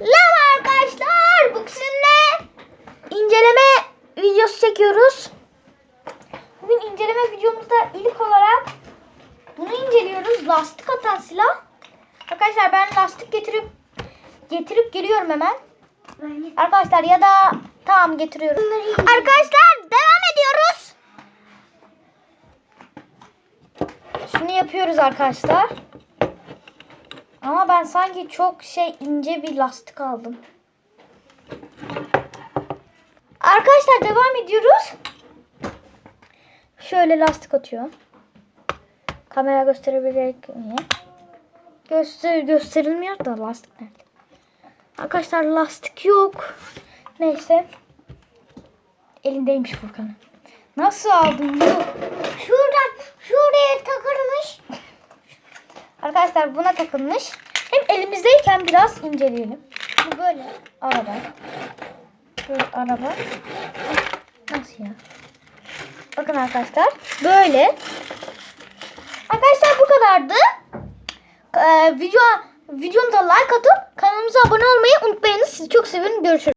Merhaba arkadaşlar. Bu sizinle inceleme videosu çekiyoruz. Bugün inceleme videomuzda ilk olarak bunu inceliyoruz. Lastik atan silah. Arkadaşlar ben lastik getirip getirip geliyorum hemen. Arkadaşlar ya da tamam getiriyorum. Arkadaşlar devam ediyoruz. Şunu yapıyoruz arkadaşlar. Ama ben sanki çok şey ince bir lastik aldım. Arkadaşlar devam ediyoruz. Şöyle lastik atıyor. Kamera gösterebilecek mi? Göster gösterilmiyor da lastik nerede? Arkadaşlar lastik yok. Neyse. Elindeymiş Furkan'ın. Nasıl aldın bu? Şuradan şuraya takılmış. Arkadaşlar buna takılmış. Elimizdeyken biraz inceleyelim. Bu böyle araba. Böyle araba. Nasıl ya? Bakın arkadaşlar. Böyle. Arkadaşlar bu kadardı. Ee, video videomuza like atıp kanalımıza abone olmayı unutmayınız. Sizi çok seviyorum. Görüşürüz.